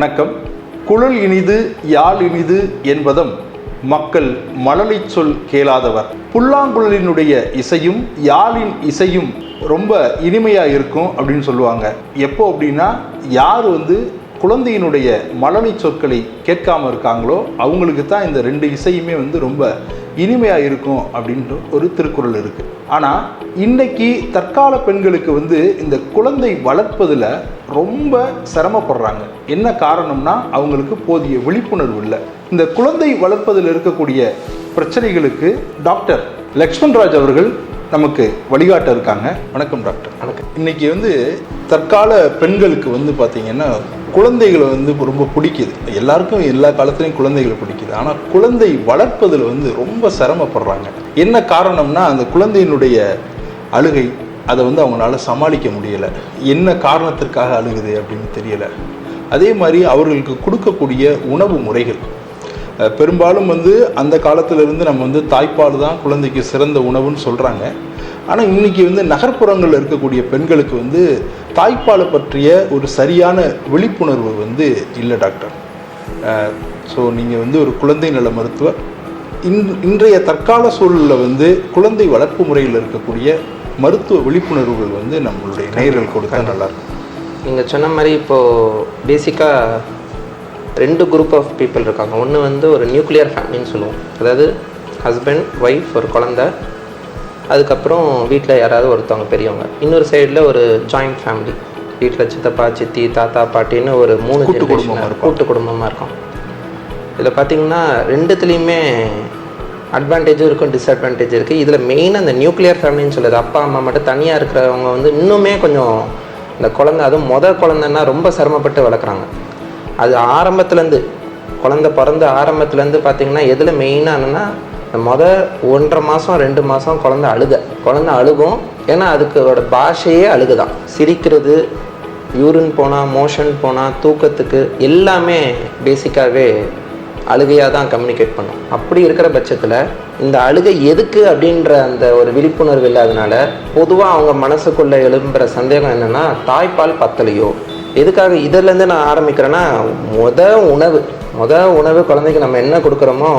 வணக்கம். குழல் இனிது யாழ் இனிது என்பதும் மக்கள் மழலை சொல் கேளாதவர். புல்லாங்குழலினுடைய இசையும் யாழின் இசையும் ரொம்ப இனிமையாக இருக்கும் அப்படின்னு சொல்லுவாங்க. எப்போ அப்படின்னா யார் வந்து குழந்தையினுடைய மழலை சொற்களை கேட்காம இருக்காங்களோ அவங்களுக்கு தான் இந்த ரெண்டு இசையுமே வந்து ரொம்ப இனிமையாக இருக்கும் அப்படின்ற ஒரு திருக்குறள் இருக்குது ஆனால் இன்னைக்கு தற்கால பெண்களுக்கு வந்து இந்த குழந்தை வளர்ப்பதில் ரொம்ப சிரமப்படுறாங்க. என்ன காரணம்னா அவங்களுக்கு போதிய விழிப்புணர்வு இல்லை. இந்த குழந்தை வளர்ப்பதில் இருக்கக்கூடிய பிரச்சனைகளுக்கு டாக்டர் லக்ஷ்மண்ராஜ் அவர்கள் நமக்கு வழிகாட்ட இருக்காங்க. வணக்கம் டாக்டர். வணக்கம். இன்னைக்கு வந்து தற்கால பெண்களுக்கு வந்து பார்த்தீங்கன்னா குழந்தைகளை வந்து ரொம்ப பிடிக்குது. எல்லாருக்கும் எல்லா காலத்துலேயும் குழந்தைகளை பிடிக்குது. ஆனால் குழந்தை வளர்ப்பதில் வந்து ரொம்ப சிரமப்படுறாங்க. என்ன காரணம்னா அந்த குழந்தையினுடைய அழுகை அதை வந்து அவங்களால சமாளிக்க முடியலை. என்ன காரணத்திற்காக அழுகுது அப்படின்னு தெரியல. அதே மாதிரி அவர்களுக்கு கொடுக்கக்கூடிய உணவு முறைகள். பெரும்பாலும் வந்து அந்த காலத்திலிருந்து நம்ம வந்து தாய்ப்பால் தான் குழந்தைக்கு சிறந்த உணவுன்னு சொல்கிறாங்க ஆனால் இன்னைக்கு வந்து நகர்ப்புறங்களில் இருக்கக்கூடிய பெண்களுக்கு வந்து தாய்ப்பாலை பற்றிய ஒரு சரியான விழிப்புணர்வு வந்து இல்லை டாக்டர். ஸோ நீங்கள் வந்து ஒரு குழந்தை நல மருத்துவர். இன் இன்றைய தற்கால சூழலில் வந்து குழந்தை வளர்ப்பு முறையில் இருக்கக்கூடிய மருத்துவ விழிப்புணர்வுகள் வந்து நம்மளுடைய நேயர்கள் கொடுத்தா நல்லாயிருக்கும். நீங்கள் சொன்ன மாதிரி இப்போது பேசிக்காக ரெண்டு குரூப் ஆஃப் பீப்புள் இருக்காங்க. ஒன்று வந்து ஒரு நியூக்ளியர் ஃபேமிலின்னு சொல்லுவோம். அதாவது ஹஸ்பண்ட் ஒய்ஃப் ஒரு குழந்த. அதுக்கப்புறம் வீட்டில் யாராவது ஒருத்தவங்க பெரியவங்க. இன்னொரு சைடில் ஒரு ஜாயிண்ட் ஃபேமிலி வீட்டில் சித்தப்பா சித்தி தாத்தா பாட்டின்னு ஒரு மூணு கூட்டு generation குடும்பமா இருப்பாங்க. கூட்டு குடும்பமாக இருக்கும். இதில் பார்த்தீங்கன்னா ரெண்டுத்துலேயுமே அட்வான்டேஜும் இருக்கும் டிஸ்அட்வான்டேஜ் இருக்குது இதில் மெயின் அந்த நியூக்ளியர் ஃபேமிலின்னு சொல்லுது அப்பா அம்மா மட்டும் தனியாக இருக்கிறவங்க வந்து இன்னுமே கொஞ்சம் இந்த குழந்தை அதுவும் மொதல் குழந்தைன்னா ரொம்ப சிரமப்பட்டு வளர்க்குறாங்க. அது ஆரம்பத்துலேருந்து குழந்தை பிறந்த ஆரம்பத்துலேருந்து பார்த்தீங்கன்னா எதில் மெயினானன்னா இந்த மொதல் ஒன்றரை மாதம் ரெண்டு மாதம் குழந்த அழுக. குழந்தை அழுகும். ஏன்னா அதுக்கோட பாஷையே அழுகுதான் சிரிக்கிறது யூரின் போனால் மோஷன் போனால் தூக்கத்துக்கு எல்லாமே பேசிக்காகவே அழுகையாக தான் கம்யூனிகேட் பண்ணும். அப்படி இருக்கிற பட்சத்தில் இந்த அழுகை எதுக்கு அப்படின்ற அந்த ஒரு விழிப்புணர்வு இல்லாதனால பொதுவாக அவங்க மனசுக்குள்ளே எழும்புகிற சந்தேகம் என்னென்னா தாய்ப்பால் பத்தலையோ? எதுக்காக இதிலேருந்து நான் ஆரம்பிக்கிறேன்னா முத உணவு. முத உணவு குழந்தைக்கு நம்ம என்ன கொடுக்குறோமோ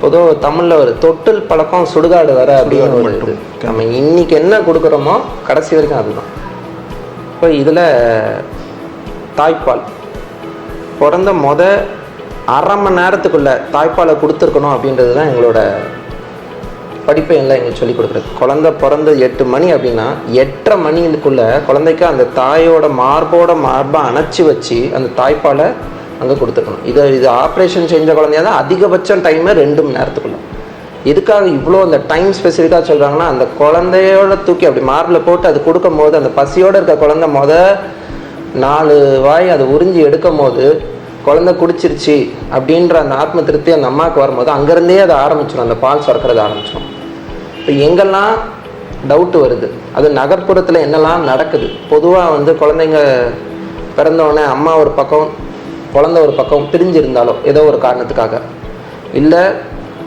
பொதுவாக தமிழில் ஒரு தொட்டில் பழக்கம் சுடுகாடு வர அப்படின்னு ஒரு இது. நம்ம இன்னைக்கு என்ன கொடுக்குறோமோ கடைசி வரைக்கும் அதுதான். இப்போ இதில் தாய்ப்பால். பிறந்த மொத அரை மணி நேரத்துக்குள்ள தாய்ப்பாலை கொடுத்துருக்கணும் அப்படின்றது தான் எங்களோட படிப்பை எல்லாம் எங்களுக்கு சொல்லிக் கொடுக்குறது. குழந்தை பிறந்த எட்டு மணி அப்படின்னா எட்டரை மணிக்குள்ள குழந்தைக்கு அந்த தாயோட மார்போட மார்பாக அணைச்சி வச்சு அந்த தாய்ப்பாலை அங்கே கொடுத்துருக்கணும். இதை இது ஆப்ரேஷன் செஞ்ச குழந்தையா தான் அதிகபட்சம் டைமு ரெண்டு மணி நேரத்துக்குள்ள. எதுக்காக இவ்வளோ அந்த டைம் ஸ்பெசிஃபிக்காக சொல்கிறாங்கன்னா அந்த குழந்தையோட தூக்கி அப்படி மார்பில் போட்டு அது கொடுக்கும் போது அந்த பசியோடு இருக்க குழந்தை மொத நாலு வாய் அதை உறிஞ்சி எடுக்கும் போது குழந்தை குடிச்சிருச்சு அப்படின்ற அந்த ஆத்ம திருப்தி அந்த அம்மாவுக்கு வரும்போது அங்கேருந்தே அதை ஆரம்பிச்சிடும் அந்த பால் சுரக்கிறது ஆரம்பிச்சிடும் இப்போ எங்கெல்லாம் டவுட்டு வருது அது நகர்ப்புறத்தில் என்னெல்லாம் நடக்குது பொதுவாக வந்து குழந்தைங்க பிறந்தவுடனே அம்மா ஒரு பக்கம் குழந்தை ஒரு பக்கம் பிரிஞ்சிருந்தாலோ ஏதோ ஒரு காரணத்துக்காக. இல்லை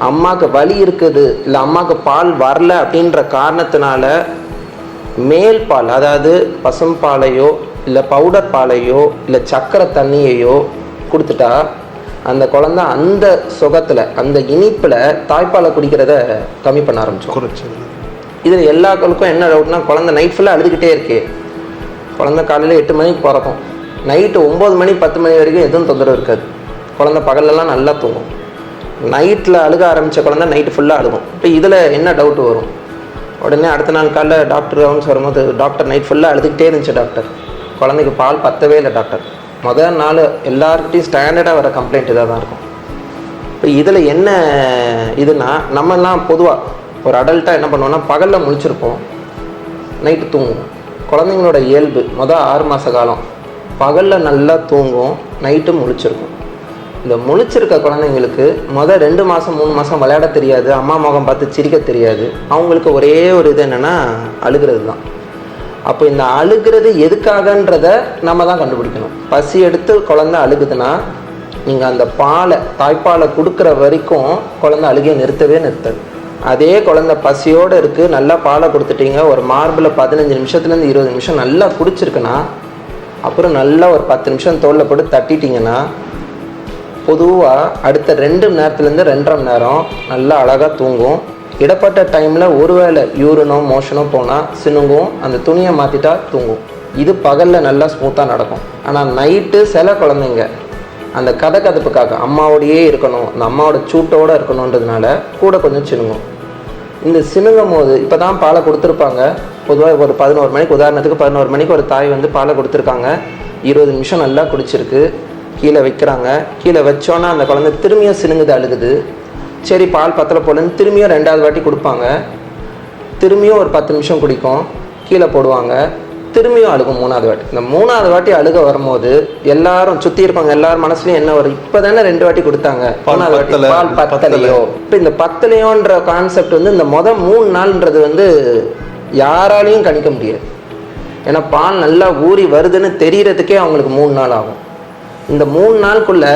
அம்மாவுக்கு வலி இருக்குது இல்லை அம்மாவுக்கு பால் வரல அப்படின்ற காரணத்தினால மேல் பால் அதாவது பசும்பாலையோ இல்லை பவுடர் பாலையோ இல்லை சக்கரை தண்ணியையோ கொடுத்துட்டா அந்த குழந்தை அந்த சுகத்தில் அந்த இனிப்பில் தாய்ப்பாலை குடிக்கிறத கம்மி பண்ண ஆரம்பிச்சோம் இதில் எல்லாருக்கும் என்ன டவுட்னா குழந்தை நைட் ஃபுல்லாக அழுதுகிட்டே இருக்கே. குழந்தை காலையில் எட்டு மணிக்கு பிறக்கும் நைட்டு ஒம்பது மணி பத்து மணி வரைக்கும் எதுவும் தொந்தரவு இருக்காது. குழந்தை பகல்லலாம் நல்லா தூங்கும். நைட்டில் அழுக ஆரம்பித்த குழந்தை நைட்டு ஃபுல்லாக அழுகும். இப்போ இதில் என்ன டவுட் வரும்? உடனே அடுத்த நாள் காலைல டாக்டர் கவனிச்சு வரும்போது டாக்டர் நைட் ஃபுல்லாக அழுதுகிட்டே இருந்துச்சு டாக்டர் குழந்தைக்கு பால் பத்தவே இல்லை டாக்டர் முதல் நாள் எல்லாருக்கிட்டையும் ஸ்டாண்டர்டாக வர கம்ப்ளைண்ட் இதாக தான் இருக்கும். இப்போ இதில் என்ன இதுனா நம்மலாம் பொதுவாக ஒரு அடல்ட்டாக என்ன பண்ணுவோம்னா பகலில் முழிச்சிருப்போம். நைட்டு தூங்குவோம். குழந்தைங்களோட இயல்பு மொதல் ஆறு மாத காலம். பகலில் நல்லா தூங்கும் நைட்டு முழிச்சிருக்கும் இந்த முழிச்சிருக்க குழந்தைங்களுக்கு மொதல் ரெண்டு மாதம் மூணு மாதம் விளையாட தெரியாது அம்மா முகம் பார்த்து சிரிக்க தெரியாது. அவங்களுக்கு ஒரே ஒரு இது என்னென்னா அழுகிறது தான். அப்போ இந்த அழுகிறது எதுக்காகன்றத நம்ம தான் கண்டுபிடிக்கணும். பசி எடுத்து குழந்தை அழுகுதுன்னா நீங்கள் அந்த பாலை தாய்ப்பாலை கொடுக்குற வரைக்கும் குழந்தை அழுகிய நிறுத்தவே நிறுத்தாது. அதே குழந்தை பசியோடு இருக்குது நல்லா பாலை கொடுத்துட்டீங்க ஒரு மார்பில் பதினஞ்சு நிமிஷத்துலேருந்து இருபது நிமிஷம் நல்லா குடிச்சிருக்குன்னா அப்புறம் நல்லா ஒரு பத்து நிமிஷம் தோலில் போட்டு தட்டிட்டிங்கன்னா பொதுவாக அடுத்த ரெண்டு மணி நேரத்துலேருந்து ரெண்டரை மணி நேரம் நல்லா அழகாக தூங்கும். இடப்பட்ட டைமில் ஒருவேளை யூரினோ மோஷனோ போனால் சினுங்கும் அந்த துணியை மாற்றிட்டா தூங்கும். இது பகலில் நல்லா ஸ்மூத்தாக நடக்கும். ஆனால் நைட்டு சில குழந்தைங்க அந்த கதை கதப்புக்காக அம்மாவோடையே இருக்கணும் அந்த அம்மாவோட சூட்டோடு இருக்கணுன்றதுனால கூட கொஞ்சம் சினுங்கும். இந்த சினுங்கும் போது இப்போ தான் பாலை கொடுத்துருப்பாங்க. பொதுவாக ஒரு பதினோரு மணிக்கு உதாரணத்துக்கு பதினோரு மணிக்கு ஒரு தாய் வந்து பாலை கொடுத்துருக்காங்க. இருபது நிமிஷம் நல்லா குடிச்சிருக்கு. கீழே வைக்கிறாங்க. கீழே வச்சோன்னா அந்த குழந்தை திரும்பியும் சினுங்குது அழுகுது. சரி பால் பத்தலை போலன்னு திரும்பியும் ரெண்டாவது வாட்டி கொடுப்பாங்க. திரும்பியும் ஒரு பத்து நிமிஷம் குடிக்கும். கீழே போடுவாங்க. திரும்பியும் அழுகும் மூணாவது வாட்டி. இந்த மூணாவது வாட்டி அழுக வரும்போது எல்லாரும் சுற்றி இருப்பாங்க எல்லாரும் மனசுலயும் என்ன வரும் இப்போ தானே ரெண்டு வாட்டி கொடுத்தாங்க. மூணாவது வாட்டி பால் பத்தல. பத்தலையோ இப்போ இந்த பத்தலையோன்ற கான்செப்ட் வந்து இந்த மொத மூணு நாள்ன்றது வந்து யாராலையும் கணிக்க முடியாது ஏன்னா பால் நல்லா ஊறி வருதுன்னு தெரியறதுக்கே அவங்களுக்கு மூணு நாள் ஆகும். இந்த மூணு நாளுக்குள்ள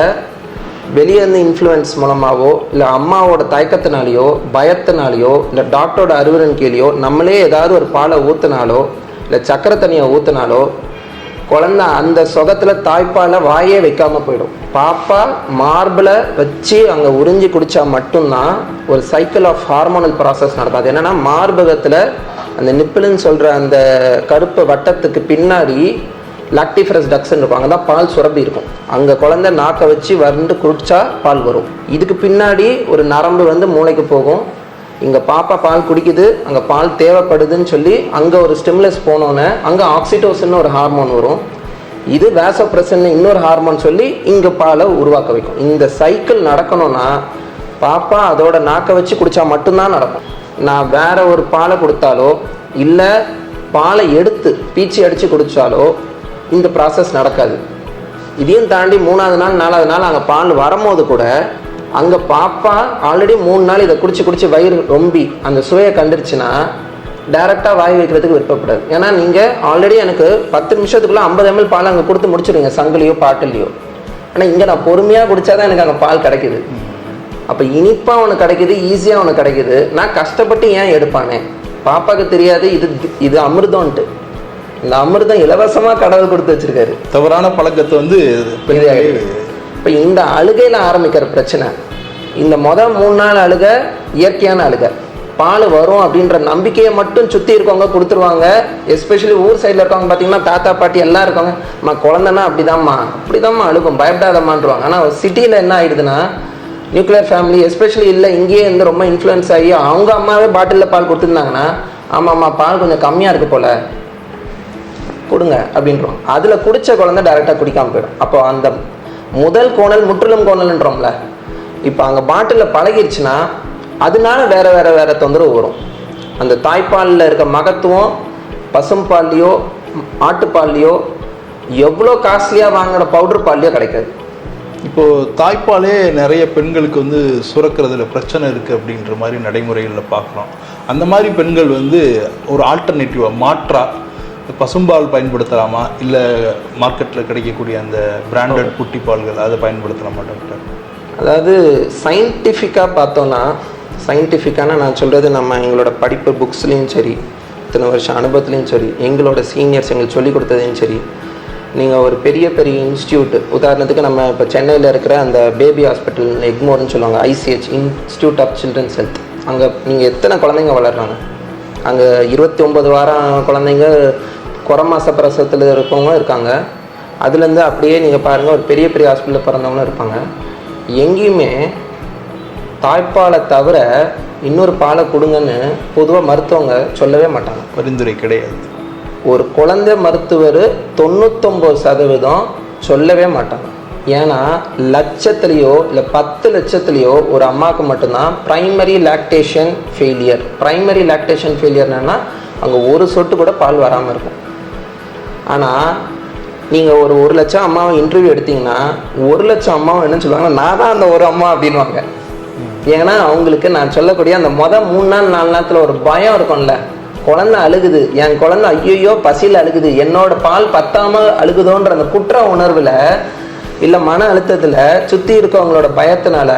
வெளியே இருந்து இன்ஃப்ளூயன்ஸ் மூலமாகவோ இல்லை அம்மாவோட தயக்கத்தினாலேயோ பயத்தினாலேயோ இல்லை டாக்டரோட அறிவுரன் கீழேயோ நம்மளே ஏதாவது ஒரு பாலை ஊற்றினாலோ இல்லை சக்கரை தண்ணியை ஊற்றினாலோ குழந்தை அந்த சொகத்தில் தாய்ப்பாலை வாயே வைக்காமல் போயிடும். பாப்பா மார்பிளை வச்சு அங்கே உறிஞ்சி குடித்தா மட்டும்தான் ஒரு சைக்கிள் ஆஃப் ஹார்மோனல் ப்ராசஸ் நடக்கும். அது என்னன்னா மார்பகத்தில் அந்த நிப்பிள்னு சொல்கிற அந்த கருப்பு வட்டத்துக்கு பின்னாடி லாக்டிஃபரஸ் டக்ஸ்ன்னு இருக்கும். அங்கே தான் பால் சுரப்பி இருக்கும். அங்கே குழந்தை நாக்கை வச்சு வறண்டு குடிச்சா பால் வரும். இதுக்கு பின்னாடி ஒரு நரம்பு வந்து மூளைக்கு போகும். இங்கே பாப்பா பால் குடிக்குது. அங்கே பால் தேவைப்படுதுன்னு சொல்லி அங்கே ஒரு ஸ்டிமுலஸ் போனோன்னே அங்கே ஆக்சிடோசின்னு ஒரு ஹார்மோன் வரும். இது வேசோப்ரெசன் இன்னொரு ஹார்மோன் சொல்லி இங்கே பாலை உருவாக்க வைக்கும். இந்த சைக்கிள் நடக்கணும்னா பாப்பா அதோட நாக்கை வச்சு குடித்தா மட்டும்தான் நடக்கும். நான் வேற ஒரு பாலை கொடுத்தாலோ இல்லை பாலை எடுத்து பீச்சி அடித்து குடித்தாலோ இந்த ப்ராசஸ் நடக்காது. இதையும் தாண்டி மூணாவது நாள் நாலாவது நாள் அங்கே பால் வரும்போது கூட அங்கே பாப்பா ஆல்ரெடி மூணு நாள் இதை குடிச்சு குடிச்சு வயிறு ரொம்பி அந்த சுவையை கண்டுருச்சுன்னா டைரெக்டாக வாய் வைக்கிறதுக்கு விருப்பப்படாது. ஏன்னா நீங்கள் ஆல்ரெடி எனக்கு பத்து நிமிஷத்துக்குள்ளே ஐம்பது எம்எல் பால் அங்கே கொடுத்து முடிச்சிடுங்க சங்கிலியோ பாட்டிலையோ ஆனால் இங்கே நான் பொறுமையாக குடித்தா தான் எனக்கு அங்கே பால் கிடைக்குது. அப்போ இனிப்பாக உனக்கு கிடைக்குது ஈஸியாக உனக்கு கிடைக்குது. நான் கஷ்டப்பட்டு ஏன் எடுப்பானே? பாப்பாக்கு தெரியாது இது இது அமிர்தம்ன்ட்டு. இந்த அமிர்தம் இலவசமாக கடவுள் கொடுத்து வச்சிருக்காரு. தவறான பழக்கத்தை வந்து இப்போ இந்த அழுகையில் ஆரம்பிக்கிற பிரச்சனை இந்த மொதல் மூணு நாள் அழுக இயற்கையான அழுக. பால் வரும் அப்படின்ற நம்பிக்கையை மட்டும் சுற்றி இருக்கவங்க கொடுத்துருவாங்க. எஸ்பெஷலி ஊர் சைடில் இருக்கவங்க பார்த்தீங்கன்னா தாத்தா பாட்டி எல்லாம் இருக்காங்க. அம்மா குழந்தைன்னா அப்படிதாம்மா அப்படிதாம்மா அழுகும் பயப்படாதம்மான்றாங்க ஆனால் சிட்டியில் என்ன ஆயிடுதுன்னா நியூக்ளியர் ஃபேமிலி எஸ்பெஷலி இல்லை இங்கேயே வந்து ரொம்ப இன்ஃப்ளூயன்ஸ் ஆகி அவங்க அம்மாவே பாட்டிலில் பால் கொடுத்துருந்தாங்கன்னா ஆமாம் ஆமாம்மா பால் கொஞ்சம் கம்மியாக இருக்குது போல். கொடுங்க அப்படின்றோம். அதில் குடித்த குழந்தை டைரெக்டாக குடிக்காமல் போயிடும். அப்போ அந்த முதல் கோணல் முற்றிலும் கோணல்ன்றோம்ல இப்போ அங்கே பாட்டிலில் பழகிருச்சுன்னா அதனால வேறு வேறு வேறு தொந்தரவு வரும். அந்த தாய்ப்பாலில் இருக்க மகத்துவம் பசும்பால்லையோ ஆட்டுப்பால்லையோ எவ்வளோ காஸ்ட்லியாக வாங்கின பவுடர் பால்லையோ கிடைக்காது. இப்போ தாய்ப்பாலே நிறைய பெண்களுக்கு வந்து சுரக்கிறதுல பிரச்சனை இருக்கு அப்படின்ற மாதிரி நடைமுறைகளில் பார்க்குறோம். அந்த மாதிரி பெண்கள் வந்து ஒரு ஆல்டர்னேட்டிவா மாற்றா பசும்பால் பயன்படுத்தலாமா? இல்லை மார்க்கெட்டில் கிடைக்கக்கூடிய அந்த பிராண்டட் குட்டி பால்கள் அதை பயன்படுத்தலாமா டாக்டர்? அதாவது சயின்டிஃபிக்காக பார்த்தோன்னா சயின்டிஃபிக்கான நான் சொல்கிறது நம்ம எங்களோட படிப்பு புக்ஸ்லேயும் சரி இத்தனை வருஷம் அனுபவத்துலேயும் சரி எங்களோட சீனியர்ஸ் எங்களுக்கு சொல்லிக் கொடுத்ததையும் சரி நீங்கள் ஒரு பெரிய பெரிய இன்ஸ்டியூட் உதாரணத்துக்கு நம்ம இப்போ சென்னையில் இருக்கிற அந்த பேபி ஹாஸ்பிட்டல் எக்மோர்னு சொல்லுவாங்க I C H institute of children's health அங்கே நீங்கள் எத்தனை குழந்தைங்க வளர்கிறாங்க அங்கே இருபத்தி ஒம்பது வாரம் குழந்தைங்க குறை மாச பிரசவத்தில் இருக்கவங்க இருக்காங்க. அதுலேருந்து அப்படியே நீங்கள் பாருங்கள் ஒரு பெரிய பெரிய ஹாஸ்பிட்டலில் பிறந்தவங்களும் இருப்பாங்க. எங்கேயுமே தாய்ப்பாலை தவிர இன்னொரு பாலை கொடுங்கன்னு பொதுவாக மருத்துவங்க சொல்லவே மாட்டாங்க. பரிந்துரை கிடையாது. ஒரு குழந்தை மருத்துவர் தொண்ணூத்தொம்பது சதவீதம் சொல்லவே மாட்டாங்க. ஏன்னா லட்சத்துலேயோ இல்லை பத்து லட்சத்துலேயோ ஒரு அம்மாவுக்கு மட்டும்தான் primary lactation failure primary lactation ஃபெயிலியர்னா அங்கே ஒரு சொட்டு கூட பால் வராமல் இருக்கும். ஆனால் நீங்கள் ஒரு ஒரு லட்சம் அம்மாவை இன்டர்வியூ எடுத்தீங்கன்னா ஒரு லட்சம் அம்மாவை என்ன சொல்லுவாங்க நான் தான் அந்த ஒரு அம்மா அப்படின்வாங்க ஏன்னா அவங்களுக்கு நான் சொல்லக்கூடிய அந்த மொதல் மூணு நாள் நாலு நேரத்தில் ஒரு பயம் இருக்கும்ல. குழந்தை அழுகுது. என் குழந்தை ஐயோ பசியில் அழுகுது. என்னோட பால் பத்தாமல் அழுகுதோன்ற அந்த குற்ற உணர்வில் இல்லை மன அழுத்தத்தில் சுற்றி இருக்கவங்களோட பயத்தினால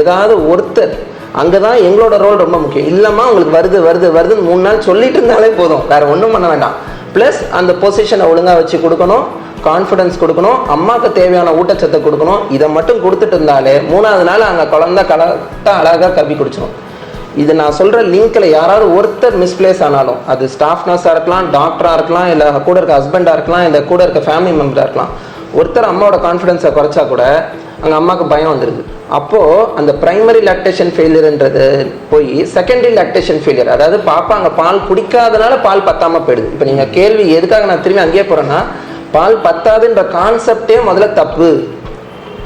ஏதாவது ஒருத்தர் அங்கே தான் எங்களோட ரோல் ரொம்ப முக்கியம். இல்லைம்மா உங்களுக்கு வருது வருது வருதுன்னு மூணு நாள் சொல்லிட்டு இருந்தாலே போதும். வேறு ஒன்றும் பண்ண வேண்டாம். ப்ளஸ் அந்த பொசிஷனை ஒழுங்காக வச்சு கொடுக்கணும். கான்ஃபிடன்ஸ் கொடுக்கணும். அம்மாவுக்கு தேவையான ஊட்டச்சத்தை கொடுக்கணும். இதை மட்டும் கொடுத்துட்டு இருந்தாலே மூணாவது நாள் அங்கே குழந்தை கலட்டாக அழகாக கவி குடிச்சிடும் இது நான் சொல்கிற லிங்க்கில் யாராவது ஒருத்தர் மிஸ்பிளேஸ் ஆனாலும் அது ஸ்டாஃப் நர்ஸாக இருக்கலாம் டாக்டராக இருக்கலாம் இல்லை கூட இருக்க ஹஸ்பண்டாக இருக்கலாம் இல்லை கூட இருக்க ஃபேமிலி மெம்பராக இருக்கலாம். ஒருத்தர் அம்மாவோட கான்ஃபிடன்ஸை குறைச்சா கூட அங்கே அம்மாவுக்கு பயம் வந்துடுது அப்போது அந்த ப்ரைமரி லாக்டேஷன் ஃபெயிலியர்ன்றது போய் செகண்டரி லாக்டேஷன் ஃபெயிலியர் அதாவது பாப்பா அங்கே பால் குடிக்காதனால பால் பத்தாமல் போயிடுது. இப்போ நீங்கள் கேள்வி எதுக்காக நான் திரும்பி அங்கேயே போகிறேன்னா பால் பத்தாதுன்ற கான்செப்டே முதல்ல தப்பு.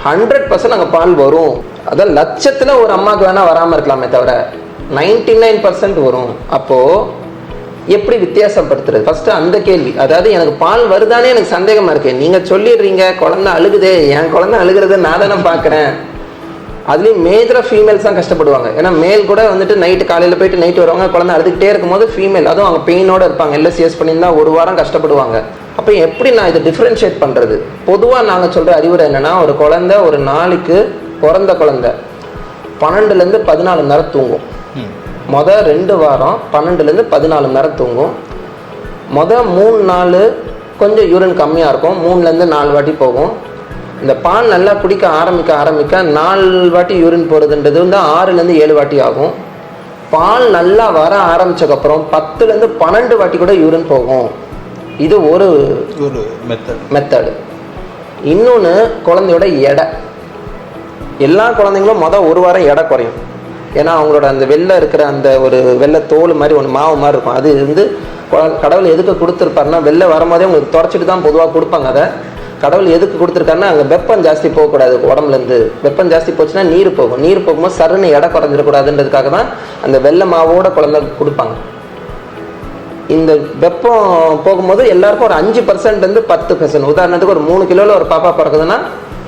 ஹண்ட்ரட் பர்சன்ட் அங்கே பால் வரும். அதான் லட்சத்தில் ஒரு அம்மாவுக்கு வேணால் வராமல் இருக்கலாமே தவிர நைன்டி நைன் பர்சன்ட் வரும். அப்போது எப்படி வித்தியாசப்படுத்துறது? ஃபர்ஸ்ட் அந்த கேள்வி. அதாவது எனக்கு பால் வருதானே எனக்கு சந்தேகமா இருக்கு. நீங்க சொல்லிடுறீங்க குழந்தை அழுகுதே என் குழந்தை அழுகிறத நான் தானே பார்க்குறேன். அதுலேயும் மேஜராக ஃபீமேல்ஸ் தான் கஷ்டப்படுவாங்க. ஏன்னா மேல் கூட வந்துட்டு நைட்டு காலையில் போயிட்டு நைட்டு வருவாங்க குழந்தை அழுதுகிட்டே இருக்கும்போது ஃபீமேல் அதுவும் அவங்க பெயினோடு இருப்பாங்க. எல்எஸ்சிஎஸ் பண்ணியிருந்தா ஒரு வாரம் கஷ்டப்படுவாங்க. அப்போ எப்படி நான் இதை டிஃப்ரென்ஷியேட் பண்ணுறது பொதுவாக நாங்கள் சொல்கிற அறிவுரை என்னென்னா ஒரு குழந்தை ஒரு நாளைக்கு பிறந்த குழந்தை பன்னெண்டுலேருந்து பதினாலு நேரம் தூங்கும். மொதல் ரெண்டு வாரம் பன்னெண்டுலேருந்து பதினாலு மணி நேரம் தூங்கும். மொதல் மூணு நாள் கொஞ்சம் யூரின் கம்மியாக இருக்கும். மூணுலேருந்து நாலு வாட்டி போகும். இந்த பால் நல்லா குடிக்க ஆரம்பிக்க ஆரம்பிக்க நாலு வாட்டி யூரின் போகிறதுன்றது வந்து ஆறுலேருந்து ஏழு வாட்டி ஆகும். பால் நல்லா வர ஆரம்பிச்சதுக்கப்புறம் பத்துலேருந்து பன்னெண்டு வாட்டி கூட யூரின் போகும். இது ஒரு ஒரு மெத்தட் மெத்தடு இன்னொன்று குழந்தையோட எடை. எல்லா குழந்தைங்களும் மொதல் ஒரு வாரம் எடை குறையும். ஏன்னா அவங்களோட அந்த வெள்ளை இருக்கிற அந்த ஒரு வெள்ளை தோல் மாதிரி ஒன்று மாவு மாதிரி இருக்கும். அது வந்து கடவுள் எதுக்கு கொடுத்துருப்பாருன்னா வெளில வரும்போதே உங்களுக்கு தொடச்சிட்டு தான் பொதுவாக கொடுப்பாங்க. அதை கடவுள் எதுக்கு கொடுத்துருக்காருன்னா அங்கே வெப்பம் ஜாஸ்தி போகக்கூடாது உடம்புலேருந்து. வெப்பம் ஜாஸ்தி போச்சுன்னா நீர் போகும். நீர் போகும்போது சருன்னு எடை குறைஞ்சிடக்கூடாதுன்றதுக்காக தான் அந்த வெள்ளை மாவோட குழந்தை கொடுப்பாங்க. இந்த வெப்பம் போகும்போது எல்லாருக்கும் ஒரு அஞ்சு பர்சன்ட்லேருந்து பத்து பர்சன்ட் உதாரணத்துக்கு ஒரு மூணு கிலோவில் ஒரு பாப்பா பிறக்குதுன்னா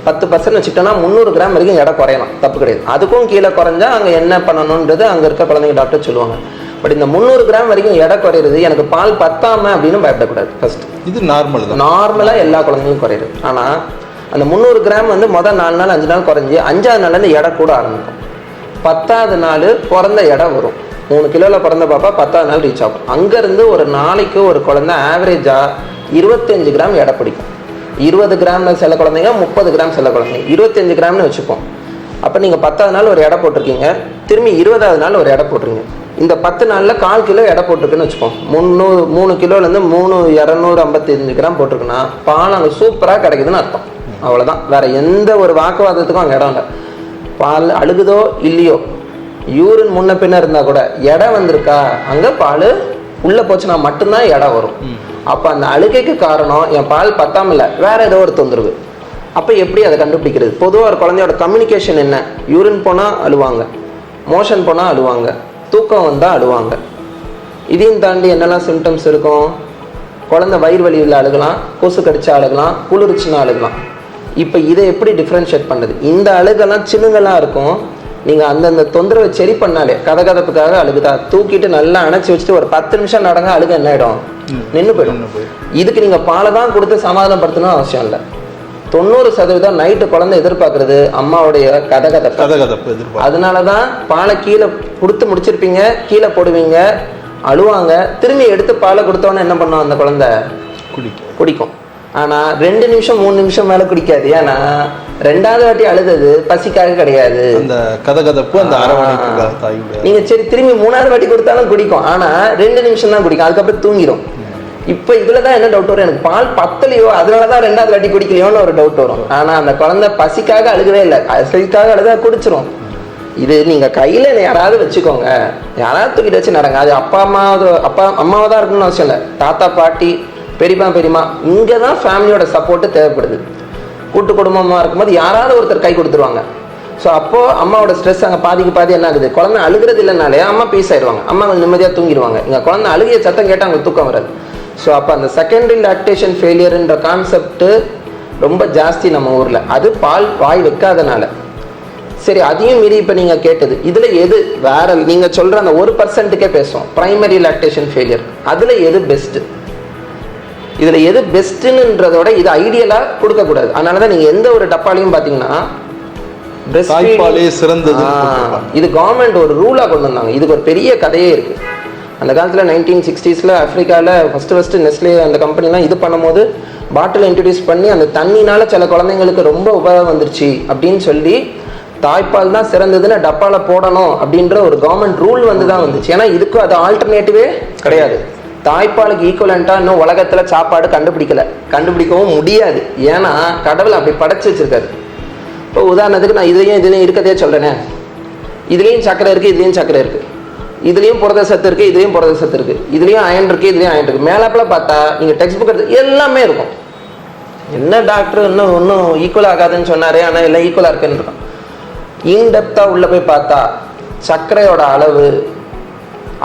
பத்து பர்சன்ட் வச்சுட்டோம்னா முந்நூறு கிராம் வரைக்கும் எடை குறையலாம். தப்பு கிடையாது. அதுக்கும் கீழே குறைஞ்சா அங்கே என்ன பண்ணணுன்றது அங்கே இருக்க குழந்தைங்க டாக்டர் சொல்லுவாங்க. பட் இந்த முந்நூறு கிராம் வரைக்கும் எடை குறையிறது எனக்கு பால் பத்தாம அப்படின்னு பயப்படக்கூடாது ஃபர்ஸ்ட் இது நார்மல் தான். நார்மலாக எல்லா குழந்தைங்களும் குறையுது ஆனால் அந்த முந்நூறு கிராம் வந்து மொதல் நாலு நாள் அஞ்சு நாள் குறைஞ்சி அஞ்சாவது நாள்லேருந்து எடை கூட ஆரம்பிக்கும். பத்தாவது நாள் பிறந்த எடை வரும். மூணு கிலோவில் பிறந்த பாப்பா பத்தாவது நாள் ரீச் ஆகும். அங்கேருந்து ஒரு நாளைக்கு ஒரு குழந்தை ஆவரேஜாக இருபத்தஞ்சு கிராம் எடை பிடிக்கும். இருபது கிராம்னு சில குழந்தைங்க முப்பது கிராம் சில குழந்தைங்க. இருபத்தஞ்சு கிராம்னு வச்சுப்போம். அப்போ நீங்கள் பத்தாவது நாள் ஒரு எடை போட்டிருக்கீங்க. திரும்பி இருபதாவது நாள் ஒரு எடை போட்டுருங்க. இந்த பத்து நாளில் கால் கிலோ எடை போட்டிருக்குன்னு வச்சுப்போம். முந்நூறு மூணு கிலோலேருந்து மூணு இரநூறு ஐம்பத்தஞ்சு கிராம் போட்டிருக்குன்னா பால் அங்கே சூப்பராக கிடைக்குதுன்னு அர்த்தம். அவ்வளோதான் வேறு எந்த ஒரு வாக்குவாதத்துக்கும் அங்கே இடம் இல்லை. பால் அழுகுதோ இல்லையோ யூரின் முன்ன பின்ன இருந்தால் கூட எடை வந்திருக்கா அங்கே பால் உள்ளே போச்சுன்னா மட்டும்தான் எடை வரும். அப்போ அந்த அழுகைக்கு காரணம் என் பால் பத்தாமல் இல்லை ஏதோ ஒரு தொந்தரவு. அப்போ எப்படி அதை கண்டுபிடிக்கிறது? பொதுவாக ஒரு குழந்தையோட கம்யூனிகேஷன் என்ன? யூரின் போனால் அழுவாங்க. மோஷன் போனால் அழுவாங்க. தூக்கம் வந்தால் அழுவாங்க. இதையும் தாண்டி என்னெல்லாம் சிம்டம்ஸ் இருக்கும்? குழந்தை வயிறு வலியில் அழுகலாம் கொசு கடிச்சா அழுகலாம் குளிர்ச்சினா அழுகலாம். இப்போ இதை எப்படி டிஃப்ரென்ஷியேட் பண்ணுறது இந்த அழுகெல்லாம் சின்னங்களாக இருக்கும். நீங்கள் அந்தந்த தொந்தரவை சரி பண்ணாலே கதகதப்புக்காக அழுகுதா? தூக்கிட்டு நல்லா அணைச்சி வச்சுட்டு ஒரு பத்து நிமிஷம் நடங்க அழுக என்ன ஆயிடும்? நின்று போயிடும். இதுக்கு நீங்கள் பாலை தான் கொடுத்து சமாதானப்படுத்தணும் அவசியம் இல்லை. தொண்ணூறு சதவீதம் நைட்டு குழந்தை எதிர்பார்க்கறது அம்மாவுடைய கதகதப்பு. கதகதப்பு அதனால தான் பாலை கீழே கொடுத்து முடிச்சிருப்பீங்க கீழே போடுவீங்க அழுவாங்க. திரும்பி எடுத்து பாலை கொடுத்தோன்னே என்ன பண்ணும் அந்த குழந்தை? குடிக்க குடிக்கும். ஆனா ரெண்டு நிமிஷம் மூணு நிமிஷம் மேல குடிக்காது. ஏன்னா ரெண்டாவது வாட்டி அழுதது பசிக்காக கிடையாது. அந்த கதகதப்பு அந்த அரவணைப்புக்காக நீங்க சரி திரும்பி மூணாவது வாட்டி கொடுத்தாலும் குடிக்கும். ஆனா ரெண்டு நிமிஷம் தான் குடிக்கும். அதுக்கப்புறம் தூங்கிடும் இப்ப இதுல தான் என்ன டவுட் வரும்? எனக்கு பால் பத்தலையோ அதனாலதான் ரெண்டாவது வாட்டி குடிக்கலையோன்னு ஒரு டவுட் வரும். ஆனா அந்த குழந்தை பசிக்காக அழுகவே இல்லை. பசிக்காக அழுதா குடிச்சிரும். இது நீங்க கையில யாராவது வச்சுக்கோங்க. யாராவது தூக்கிட்டு வச்சு நடங்க. அது அப்பா அம்மாவது அப்பா அம்மாவா தான் இருக்கணும்னு அவசியம் இல்லை. தாத்தா பாட்டி பெரியப்பா பெரியம்மா இங்கே தான் ஃபேமிலியோட சப்போர்ட்டு தேவைப்படுது. கூட்டு குடும்பமாக இருக்கும்போது யாராவது ஒருத்தர் கை கொடுத்துருவாங்க. ஸோ அப்போ அம்மாவோட ஸ்ட்ரெஸ் அங்கே பாதிக்கு பாதி என்ன ஆகுது? குழந்தை அழுகிறது இல்லைனாலே அம்மா பீஸ் ஆயிடுவாங்க அம்மா கொஞ்சம் நிம்மதியாக தூங்கிடுவாங்க. இங்கே குழந்தை அழுகிய சத்தம் கேட்டால் அவங்க தூக்கம் வராது. ஸோ அப்போ அந்த செகண்டரி லாக்டேஷன் ஃபெயிலியருன்ற கான்செப்ட்டு ரொம்ப ஜாஸ்தி நம்ம ஊரில். அது பால் வாய் வைக்காதனால. சரி அதையும் மீறி இப்போ நீங்கள் கேட்டது. இதில் எது வேற நீங்கள் சொல்கிற அந்த ஒரு பர்சன்ட்டுக்கே பேசுவோம். ப்ரைமரி லாக்டேஷன் ஃபெயிலியர் அதில் எது பெஸ்ட்டு இதில் எது பெஸ்ட்டுன்றதோட இது ஐடியலாக கொடுக்கக்கூடாது. அதனால தான் நீங்கள் எந்த ஒரு டப்பாலையும் பார்த்தீங்கன்னா சிறந்தது இது கவர்மெண்ட் ஒரு ரூலாக கொண்டு வந்தாங்க. இதுக்கு ஒரு பெரிய கதையே இருக்கு. அந்த காலத்தில் நைன்டீன் சிக்ஸ்டீஸில் ஆஃப்ரிக்காவில் ஃபஸ்ட்டு ஃபஸ்ட்டு நெஸ்லே அந்த கம்பெனிலாம் இது பண்ணும்போது பாட்டில் இன்ட்ரடியூஸ் பண்ணி அந்த தண்ணினால சில குழந்தைங்களுக்கு ரொம்ப உபயோகம் வந்துருச்சு அப்படின்னு சொல்லி தாய்ப்பால் தான் சிறந்ததுன்னு டப்பால போடணும் அப்படின்ற ஒரு கவர்மெண்ட் ரூல் வந்து தான் வந்துச்சு. ஏன்னா இதுக்கும் அது ஆல்டர்னேட்டிவே கிடையாது. தாய்ப்பாலுக்கு ஈக்குவலண்ட்டாக இன்னும் உலகத்தில் சாப்பாடு கண்டுபிடிக்கல. கண்டுபிடிக்கவும் முடியாது. ஏன்னா கடவுள் அப்படி படைச்சி வச்சிருக்காரு. இப்போ உதாரணத்துக்கு நான் இதுலேயும் இதுலேயும் இருக்கதே சொல்கிறேனே இதுலேயும் சக்கரை இருக்குது இதுலேயும் சக்கரை இருக்குது இதுலேயும் புரத சத்து இருக்குது இதுலேயும் புரத சத்து இருக்குது இதுலேயும் அயன் இருக்குது இதுலேயும் அயன் இருக்குது மேலாப்பில் பார்த்தா நீங்கள் டெக்ஸ்ட் புக் எடுத்து எல்லாமே இருக்கும். என்ன டாக்டர் இன்னும் இன்னும் ஈக்குவல் ஆகாதுன்னு சொன்னார் ஆனால் எல்லாம் ஈக்குவலாக இருக்குன்னு இருக்கும். இன்டெப்த்தாக உள்ளே போய் பார்த்தா சர்க்கரையோட அளவு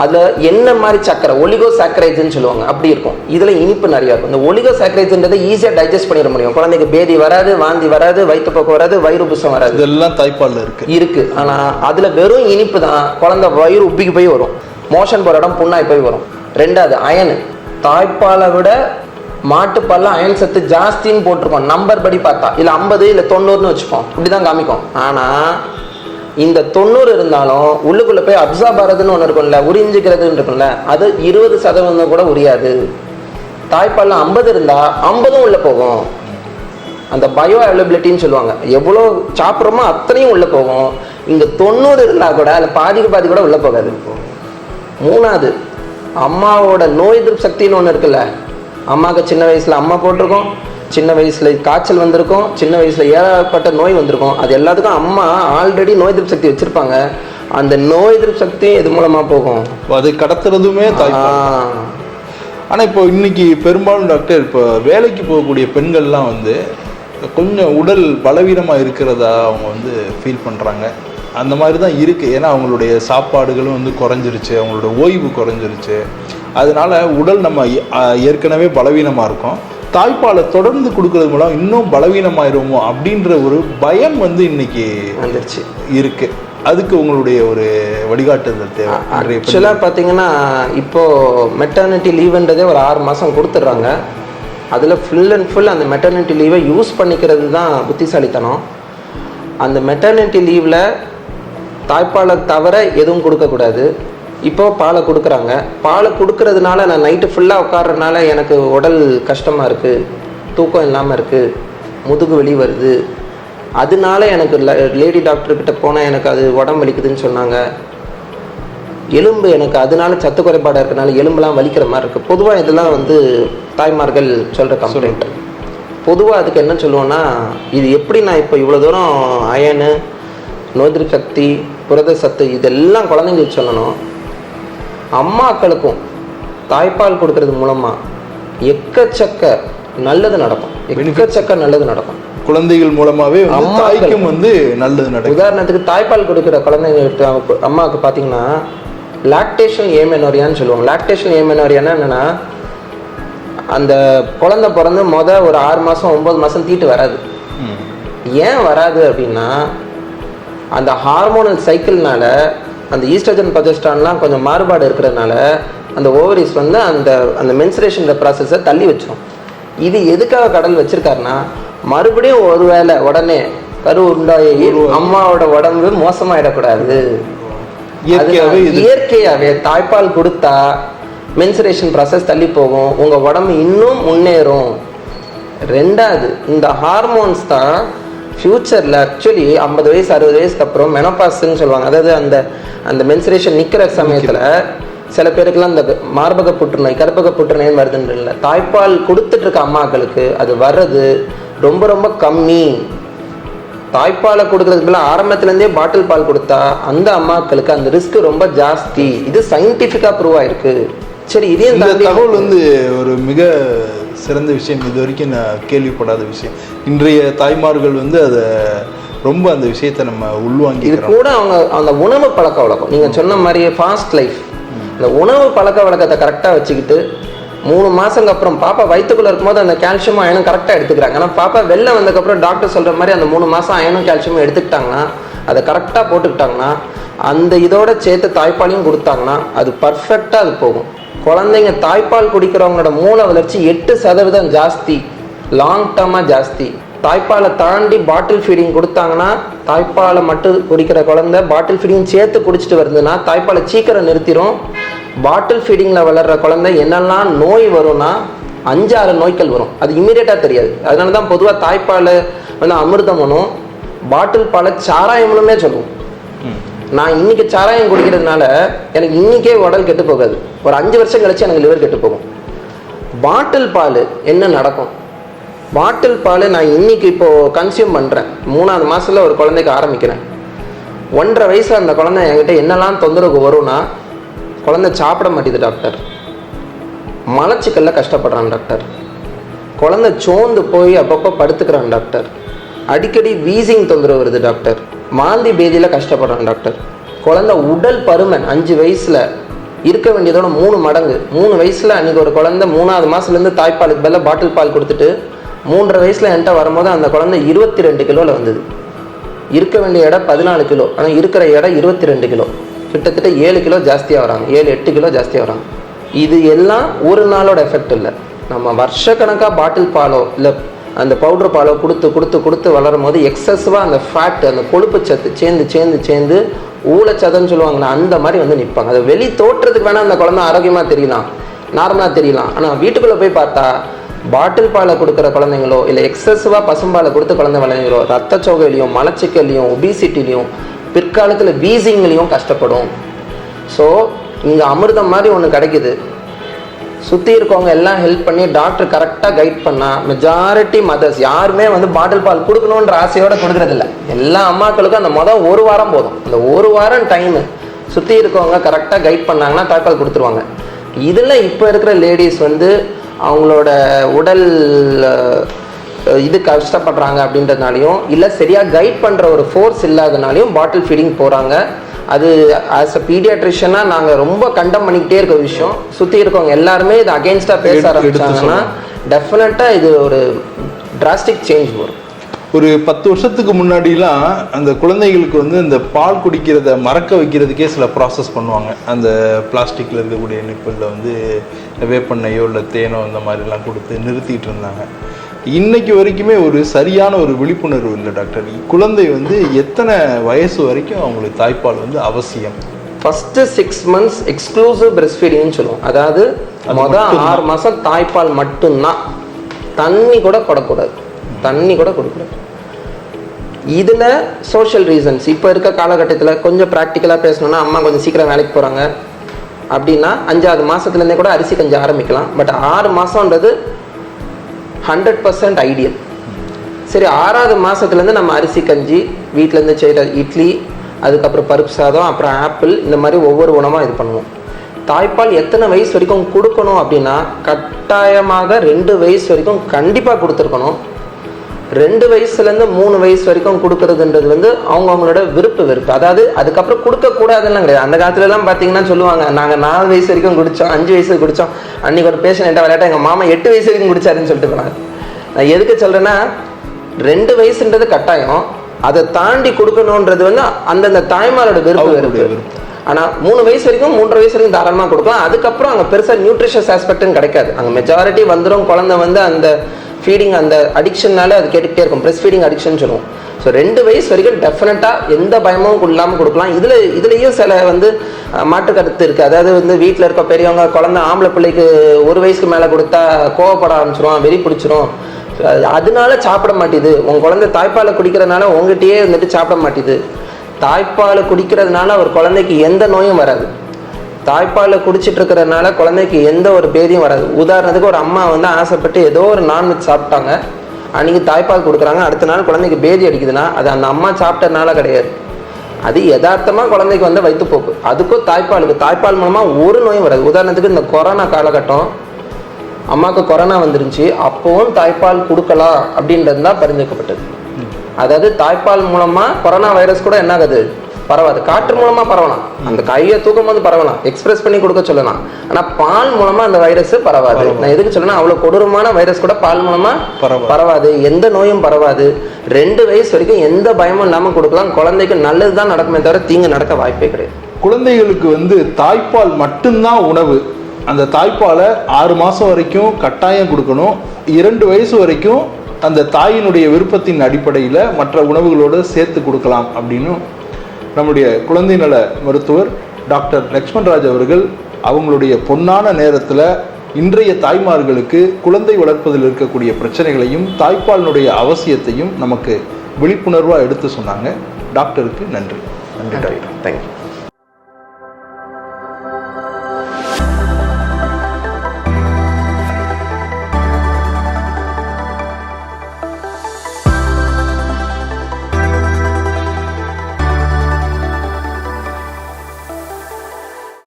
அதில் என்ன மாதிரி சர்க்கரை? ஒலிகோ சாக்கரைஜ்னு சொல்லுவாங்க. அப்படி இருக்கும். இதில் இனிப்பு நிறையா இருக்கும். இந்த ஒலிகோ சாக்கரைஜ்ன்றதை ஈஸியாக டைஜஸ்ட் பண்ணிட முடியும். குழந்தைக்கு பேதி வராது வாந்தி வராது வயிற்றுப்போக்கு வராது வயிறு புசம் வராது. இதெல்லாம் தாய்ப்பால்ல இருக்கு. இருக்கு. ஆனா அதுல வெறும் இனிப்பு தான். குழந்தை வயிறு உப்பிக்கு போய் வரும். மோஷன் போற இடம் புண்ணாய் போய் வரும். ரெண்டாவது அயனு. தாய்ப்பாலை விட மாட்டுப்பால்ல அயன் சத்து ஜாஸ்தின்னு போட்டிருக்கோம். நம்பர் படி பார்த்தா. இல்ல ஐம்பது இல்ல தொண்ணூறுன்னு வச்சுப்போம். இப்படிதான் காமிக்கும். ஆனா இந்த தொண்ணூறு இருந்தாலும் உள்ளுக்குள்ள போய் அப்சார்ப் ஆகிறதுன்னு ஒன்று இருக்கும்ல உறிஞ்சிக்கிறதுன்னு இருக்கும்ல அது இருபது சதவீதம் கூட உரியாது. தாய்ப்பாலில் ஐம்பது இருந்தால் ஐம்பதும் உள்ளே போகும். அந்த பயோ அவைலபிலிட்டின்னு சொல்லுவாங்க. எவ்வளோ சாப்பிட்றோமோ அத்தனையும் உள்ளே போகும். இங்கே தொண்ணூறு இருந்தால் கூட அதில் பாதிக்கு பாதி கூட உள்ளே போகாது. மூணாவது அம்மாவோட நோய் எதிர்ப்பு சக்தின்னு ஒன்று இருக்குல்ல அம்மாவுக்கு சின்ன வயசில் அம்மா போட்டிருக்கோம். சின்ன வயசில் காய்ச்சல் வந்திருக்கும் சின்ன வயசில் ஏகப்பட்ட நோய் வந்திருக்கும். அது எல்லாத்துக்கும் அம்மா ஆல்ரெடி நோய் எதிர்ப்பு சக்தி வச்சுருப்பாங்க. அந்த நோய் எதிர்ப்பு சக்தி இது மூலமாக போகும்? அது கடத்துறதுமே. ஆனால் இப்போ இன்னைக்கு பெரும்பாலும் டாக்டர் இப்போ வேலைக்கு போகக்கூடிய பெண்கள்லாம் வந்து கொஞ்சம் உடல் பலவீனமாக இருக்கிறதா அவங்க வந்து ஃபீல் பண்ணுறாங்க அந்த மாதிரி தான் இருக்குது ஏன்னா அவங்களுடைய சாப்பாடுகளும் வந்து குறைஞ்சிருச்சு. அவங்களோட ஓய்வு குறைஞ்சிருச்சு. அதனால உடல் நம்ம ஏற்கனவே பலவீனமாக இருக்கும். தாய்ப்பாலை தொடர்ந்து கொடுக்கறது மூலம் இன்னும் பலவீனமாயிருமோ அப்படின்ற ஒரு பயம் வந்து இன்னைக்கு வந்துருச்சு. இருக்கு. அதுக்கு உங்களுடைய ஒரு வழிகாட்டுதல் தேவை. ஆக்சுவலாக பார்த்தீங்கன்னா இப்போ மெட்டர்னிட்டி லீவுன்றதே ஒரு ஆறு மாதம் கொடுத்துட்றாங்க. அதில் ஃபுல் அண்ட் ஃபுல் அந்த மெட்டர்னிட்டி லீவை யூஸ் பண்ணிக்கிறது தான் புத்திசாலித்தனம். அந்த மெட்டர்னிட்டி லீவில் தாய்ப்பாலை தவிர எதுவும் கொடுக்கக்கூடாது. இப்போ பாலை கொடுக்குறாங்க. பாலை கொடுக்கறதுனால நான் நைட்டு ஃபுல்லாக உட்கார்றதுனால எனக்கு உடல் கஷ்டமாக இருக்குது தூக்கம் இல்லாமல் இருக்குது முதுகு வலி வருது. அதனால எனக்கு லேடி டாக்டர்கிட்ட போனால் எனக்கு அது உடம்பு வலிக்குதுன்னு சொன்னாங்க. எலும்பு எனக்கு அதனால சத்து குறைபாடாக இருக்கனால எலும்புலாம் வலிக்கிற மாதிரி இருக்குது பொதுவாக இதெல்லாம் வந்து தாய்மார்கள் சொல்கிற கம்ப்ளைண்ட் பொதுவாக அதுக்கு என்ன சொல்லுவோன்னா இது எப்படி நான் இப்போ இவ்வளோ தூரம் அயனு நோய்திரு சக்தி புரத சத்து இதெல்லாம் குழந்தைங்களுக்கு சொல்லணும். அம்மாக்களுக்கும் தாய்ப்பால் கொடுக்கறது மூலமாக எக்கச்சக்க நல்லது நடக்கும். எக்கச்சக்க நல்லது நடக்கும். குழந்தைகள் மூலமாவே அம்மாக்கள். தாய்க்கும் வந்து நல்லது நடக்கும். உதாரணத்துக்கு தாய்ப்பால் கொடுக்குற குழந்தைங்க அம்மாவுக்கு பார்த்தீங்கன்னா லாக்டேஷன் ஏமெனோரியான்னு சொல்லுவாங்க. லாக்டேஷன் ஏமெனோரியானா என்னன்னா அந்த குழந்தை பிறந்து மொத ஒரு ஆறு மாதம் ஒம்பது மாதம் தீட்டு வராது. ஏன் வராது அப்படின்னா அந்த ஹார்மோனல் சைக்கிள்னால அந்த ஈஸ்ட்ரஜன் ப்ரொஜெஸ்ட்ரான்லாம் கொஞ்சம் மாறுபாடு இருக்கிறதுனால அந்த ஓவரிஸ் வந்து அந்த அந்த மென்சுரேஷன் ப்ராசஸை தள்ளி வச்சிரும். இது எதுக்காக கடல் வச்சிருக்காருன்னா மறுபடியும் ஒருவேளை உடனே கரு உண்டாகி அம்மாவோட உடம்பு மோசமாயிடக்கூடாது. இயற்கையாவே தாய்ப்பால் கொடுத்தா மென்சுரேஷன் ப்ராசஸ் தள்ளி போகும். உங்க உடம்பு இன்னும் முன்னேறும். ரெண்டாவது இந்த ஹார்மோன்ஸ் தான் ஃப்யூச்சரில் ஆக்சுவலி ஐம்பது வயசு அறுபது வயசுக்கு அப்புறம் மெனோபாஸ்ன்னு சொல்லுவாங்க. அதாவது அந்த அந்த மென்சுரேஷன் நிற்கிற சமயத்தில் சில பேருக்குலாம் இந்த மார்பக புற்றுநோய் கர்ப்பக புற்றுநோய் வருதுன்னு இல்லை. தாய்ப்பால் கொடுத்துட்டு இருக்க அம்மாக்களுக்கு அது வர்றது ரொம்ப ரொம்ப கம்மி. தாய்ப்பாலை கொடுக்கறதுக்கு பதிலா ஆரம்பத்துலேருந்தே பாட்டில் பால் கொடுத்தா அந்த அம்மாக்களுக்கு அந்த ரிஸ்க் ரொம்ப ஜாஸ்தி. இது சயின்டிஃபிக்காக ப்ரூவ் ஆயிருக்கு. சரி இதையும் இந்த தகவல் வந்து ஒரு மிக சிறந்த விஷயம் இது வரைக்கும் நான் கேள்விப்படாத விஷயம். இன்றைய தாய்மார்கள் வந்து அதை ரொம்ப அந்த விஷயத்தை நம்ம இது கூட அவங்க அந்த உணவு பழக்க வழக்கம். நீங்கள் சொன்ன மாதிரியே ஃபாஸ்ட் லைஃப் இந்த உணவு பழக்க வழக்கத்தை கரெக்டாக வச்சுக்கிட்டு மூணு மாதங்க அப்புறம் பாப்பா வயிற்றுக்குள்ளே இருக்கும்போது அந்த கால்சியம் அயனும் கரெக்டாக எடுத்துக்கிறாங்க. ஆனால் பாப்பா வெளில வந்ததுக்கப்புறம் டாக்டர் சொல்கிற மாதிரி அந்த மூணு மாதம் அயனும் கால்சியமும் எடுத்துக்கிட்டாங்கன்னா அதை கரெக்டாக போட்டுக்கிட்டாங்கன்னா அந்த இதோட சேர்த்து தாய்ப்பாலையும் கொடுத்தாங்கன்னா அது பர்ஃபெக்டாக அது போகும். குழந்தைங்க தாய்ப்பால் குடிக்கிறவங்களோட மூளை வளர்ச்சி எட்டு சதவீதம் ஜாஸ்தி. லாங் டேர்மாக ஜாஸ்தி. தாய்ப்பாலை தாண்டி பாட்டில் ஃபீடிங் கொடுத்தாங்கன்னா தாய்ப்பாலை மட்டும் குடிக்கிற குழந்தை பாட்டில் ஃபீடிங் சேர்த்து குடிச்சிட்டு வருதுன்னா தாய்ப்பாலை சீக்கிரம் நிறுத்திடும் பாட்டில் ஃபீடிங்கில் வளர்ற குழந்தை என்னெல்லாம் நோய் வரும்னா அஞ்சாறு நோய்கள் வரும். அது இம்மிடியேட்டாக தெரியாது. அதனால தான் பொதுவாக தாய்ப்பால் வந்து அமிர்தமனும் பாட்டில் பாலை சாராயம்னுமே சொல்லுவோம். நான் இன்னைக்கு சாராயம் குடிக்கிறதுனால எனக்கு இன்னைக்கே உடல் கெட்டு போகாது. ஒரு அஞ்சு வருஷம் கழிச்சு எனக்கு லிவர் கெட்டு போகும். பாட்டில் பால் என்ன நடக்கும்? பாட்டில் பால் நான் இன்னைக்கு இப்போ கன்சியூம் பண்ணுறேன் மூணாவது மாதத்தில் ஒரு குழந்தைக்கு ஆரம்பிக்கிறேன். ஒன்றரை வயசுல அந்த குழந்தை என்கிட்ட என்னெல்லாம் தொந்தரவு வரும்னா குழந்தை சாப்பிட மாட்டேது டாக்டர் மலச்சிக்கல்ல கஷ்டப்படுறான் டாக்டர் குழந்தை சோர்ந்து போய் அப்பப்போ படுத்துக்கிறான் டாக்டர் அடிக்கடி வீசிங் தொந்தரவு வருது டாக்டர். மாந்தி பேதியில் கஷ்டப்படுறான் டாக்டர். குழந்தை உடல் பருமன் அஞ்சு வயசில் இருக்க வேண்டியதோட மூணு மடங்கு. மூணு வயசில் அன்றைக்கி ஒரு குழந்தை மூணாவது மாசத்துலேருந்து தாய்ப்பாலுக்கு பதிலாக பாட்டில் பால் கொடுத்துட்டு மூன்றரை வயசில் என்கிட்ட வரும்போது அந்த குழந்தை இருபத்தி ரெண்டு கிலோவில் வந்தது. இருக்க வேண்டிய இடம் பதினாலு கிலோ. ஆனால் இருக்கிற இடம் இருபத்தி ரெண்டு கிலோ. கிட்டத்தட்ட ஏழு கிலோ ஜாஸ்தியாக வராங்க. ஏழு எட்டு கிலோ ஜாஸ்தியாக வராங்க. இது எல்லாம் ஒரு நாளோட எஃபெக்ட் இல்லை. நம்ம வருஷக்கணக்காக பாட்டில் பாலோ இல்லை அந்த பவுடர் பாலை கொடுத்து கொடுத்து கொடுத்து வளரும் போது எக்ஸசிவாக அந்த ஃபேட் அந்த கொழுப்பு சத்து சேர்ந்து சேர்ந்து சேர்ந்து ஊழச்சதன்னு சொல்லுவாங்களே அந்த மாதிரி வந்து நிற்பாங்க அது வெளி தோற்றத்துக்கு வேணால் அந்த குழந்தை ஆரோக்கியமாக தெரியலாம் நார்மலாக தெரியலாம். ஆனால் வீட்டுக்குள்ளே போய் பார்த்தா பாட்டில் பாலை கொடுக்குற குழந்தைங்களோ இல்லை எக்ஸசிவாக பசும்பாலை கொடுத்து குழந்தை வளர்ந்தீங்களோ ரத்த சோகையிலையும் மலச்சிக்கல்லையும் ஒபிசிட்டிலையும் பிற்காலத்தில் வீசிங்லேயும் கஷ்டப்படும். ஸோ இங்கே அமிர்தம் மாதிரி ஒன்று கிடைக்குது. சுற்றி இருக்கவங்க எல்லாம் ஹெல்ப் பண்ணி டாக்டர் கரெக்டாக கைட் பண்ணால் மெஜாரிட்டி மதர்ஸ் யாருமே வந்து பாட்டில் பால் கொடுக்கணுன்ற ஆசையோடு கொடுக்கறதில்ல. எல்லா அம்மாக்களுக்கும் அந்த மொதல் ஒரு வாரம் போதும். அந்த ஒரு வாரம் டைமு சுற்றி இருக்கவங்க கரெக்டாக கைட் பண்ணாங்கன்னா தாய்ப்பால் கொடுத்துருவாங்க. இதில் இப்போ இருக்கிற லேடிஸ் வந்து அவங்களோட உடல் இது கஷ்டப்படுறாங்க அப்படின்றதுனாலையும் இல்லை சரியாக கைட் பண்ணுற ஒரு ஃபோர்ஸ் இல்லாதனாலையும் பாட்டில் ஃபீடிங் போகிறாங்க அது ஆஸ் அ பீடியாட்ரிஷனாக நாங்கள் ரொம்ப கண்டம் பண்ணிக்கிட்டே இருக்க விஷயம். சுற்றி இருக்கவங்க எல்லாருமே இது அகேன்ஸ்டாக பேச ஆரம்பிச்சாங்கன்னா டெஃபினட்டாக இது ஒரு டிராஸ்டிக் சேஞ்ச் வரும். ஒரு பத்து வருஷத்துக்கு முன்னாடிலாம் அந்த குழந்தைகளுக்கு வந்து இந்த பால் குடிக்கிறத மறக்க வைக்கிறதுக்கே சில ப்ராசஸ் பண்ணுவாங்க. அந்த பிளாஸ்டிக்கில் இருக்கக்கூடிய நிப்பிளில் வந்து வேப்பெண்ணையோ இல்லை தேனோ இந்த மாதிரிலாம் கொடுத்து நிறுத்திட்டு இருந்தாங்க. இன்னைக்கு வரைக்குமே ஒரு சரியான ஒரு விழிப்புணர்வு இல்லை டாக்டர். குழந்தை வந்து எத்தனை வயசு வரைக்கும் அவங்களுக்கு தாய்ப்பால் வந்து அவசியம்? First six months exclusive breast ஃபீடிங்னு சொல்லுவோம். அதாவது அது மொதல். ஆறு மாதம் தாய்ப்பால் மட்டும்தான். தண்ணி கூட கொடக்கூடாது தண்ணி கூட கொடுக்கூடாது இதில் சோஷியல் ரீசன்ஸ் இப்போ இருக்க காலகட்டத்தில் கொஞ்சம் ப்ராக்டிக்கலாக பேசணும்னா அம்மா கொஞ்சம் சீக்கிரம் வேலைக்கு போகிறாங்க அப்படின்னா அஞ்சாவது மாதத்துலேருந்தே கூட அரிசி கஞ்சி ஆரம்பிக்கலாம். பட் ஆறு மாதம்ன்றது ஹண்ட்ரட் பர்சன்ட் ஐடியல் சரி ஆறாவது மாதத்துலேருந்து நம்ம அரிசி கஞ்சி வீட்டிலேருந்து செய்கிற இட்லி அதுக்கப்புறம் பருப்பு சாதம் அப்புறம் ஆப்பிள் இந்த மாதிரி ஒவ்வொரு உணவாக இது பண்ணுவோம். தாய்ப்பால் எத்தனை வயசு வரைக்கும் கொடுக்கணும் அப்படின்னா கட்டாயமாக ரெண்டு வயசு வரைக்கும் கண்டிப்பாக கொடுத்துருக்கணும். ரெண்டு வயசுலேருந்து மூணு வயசு வரைக்கும் கொடுக்கறதுன்றது வந்து அவங்க அவங்களோட விருப்பு வெறுப்பு. அதாவது அதுக்கப்புறம் கொடுக்கக்கூடாதுன்னு கிடையாது. அந்த காலத்துலலாம் பார்த்தீங்கன்னா சொல்லுவாங்க நாங்கள் நாலு வயசு வரைக்கும் குடித்தோம் அஞ்சு வயசு குடித்தோம் அன்னைக்கு ஒரு பேஷண்ட் என்கிட்ட விளையாட்டா எங்கள் மாமா எட்டு வயசு வரைக்கும் குடிச்சாருன்னு சொல்லிட்டு போனாங்க நான் எதுக்கு சொல்கிறேன்னா ரெண்டு வயசுன்றது கட்டாயம். அதை தாண்டி கொடுக்கணுன்றது வந்து அந்தந்த தாய்மாரோட விருப்பு அவங்களுடைய வெறுப்பு. விருப்பம். ஆனால் மூணு வயசு வரைக்கும் மூன்றரை வயசு வரைக்கும் தாராளமாக கொடுக்கலாம். அதுக்கப்புறம் அங்கே பெருசாக நியூட்ரிஷஸ் ஆஸ்பெக்ட்னு கிடைக்காது. அங்கே மெஜாரிட்டி வந்துடும் குழந்தை வந்து அந்த ஃபீடிங் அந்த அடிக்ஷன்னால அது கேட்டுக்கிட்டே இருக்கும். ப்ரெஸ் ஃபீடிங் அடிக்ஷன் சொல்லுவோம். ஸோ ரெண்டு வயசு வரைக்கும் டெஃபினட்டாக எந்த பயமும் இல்லாமல் கொடுக்கலாம். இதில் இதுலேயும் சில வந்து அஹ், மாற்று கருத்து இருக்குது அதாவது வந்து வீட்டில் இருக்க பெரியவங்க குழந்தை ஆம்பளை பிள்ளைக்கு ஒரு வயசுக்கு மேலே கொடுத்தா கோவப்பட ஆரம்பிச்சிரும் வெறி பிடிச்சிரும். அது- அதனால சாப்பிட மாட்டேது. உன் குழந்தை தாய்ப்பாலை குடிக்கிறதுனால உங்ககிட்டயே வந்துட்டு சாப்பிட மாட்டேது. தாய்ப்பாலை குடிக்கிறதுனால ஒரு குழந்தைக்கு எந்த நோயும் வராது. தாய்ப்பாலை குடிச்சிட்டு இருக்கிறதுனால குழந்தைக்கு எந்த ஒரு பேதியும் வராது. உதாரணத்துக்கு ஒரு அம்மா வந்து ஆசைப்பட்டு ஏதோ ஒரு நான்வெஜ் சாப்பிட்டாங்க. அன்னைக்கு தாய்ப்பால் கொடுக்குறாங்க. அடுத்த நாள் குழந்தைக்கு பேதி அடிக்குதுன்னா அது அந்த அம்மா சாப்பிட்டதுனால கிடையாது. அது யதார்த்தமாக குழந்தைக்கு வந்து வயிற்றுப்போக்கு அதுக்கும் தாய்ப்பாலுக்கு. தாய்ப்பால் மூலமாக ஒரு நோயும் வராது. உதாரணத்துக்கு இந்த கொரோனா காலகட்டம் அம்மாவுக்கு கொரோனா வந்துருந்துச்சு. அப்போவும் தாய்ப்பால் கொடுக்கலாம் அப்படின்றது தான் பரிந்துரைக்கப்பட்டது. அதாவது தாய்ப்பால் மூலமாக கொரோனா வைரஸ் கூட என்ன ஆகுது பரவாது காற்று மூலமா பரவலாம். அந்த கையை தூக்கும் போது பரவலாம். எக்ஸ்பிரஸ் பண்ணி கொடுக்க சொல்லலாம். ஆனா பால் மூலமா அந்த வைரஸ் பரவாது. நான் எதுக்கு சொல்றேன்னா அவ்வளவு கொடூரமான வைரஸ் கூட பால் மூலமா பரவாது. பரவாது. எந்த நோயும் பரவாது. ரெண்டு வயசு வரைக்கும் எந்த பயமும் இல்லாம கொடுக்கலாம். குழந்தைக்கு நல்லது தான் நடக்குமே தவிர தீங்கு நடக்க வாய்ப்பே கிடையாது. குழந்தைகளுக்கு வந்து தாய்ப்பால் மட்டும்தான் உணவு. அந்த தாய்ப்பாலை ஆறு மாதம் வரைக்கும் கட்டாயம் கொடுக்கணும். இரண்டு வயசு வரைக்கும் அந்த தாயினுடைய விருப்பத்தின் அடிப்படையில் மற்ற உணவுகளோடு சேர்த்து கொடுக்கலாம் அப்படின்னு நம்முடைய குழந்தை நல மருத்துவர் டாக்டர் லக்ஷ்மண்ராஜ் அவர்கள் அவங்களுடைய பொன்னான நேரத்தில் இன்றைய தாய்மார்களுக்கு குழந்தை வளர்ப்பதில் இருக்கக்கூடிய பிரச்சனைகளையும் தாய்ப்பாலினுடைய அவசியத்தையும் நமக்கு விழிப்புணர்வாக எடுத்து சொன்னாங்க. டாக்டருக்கு நன்றி. நன்றி தேங்க்யூ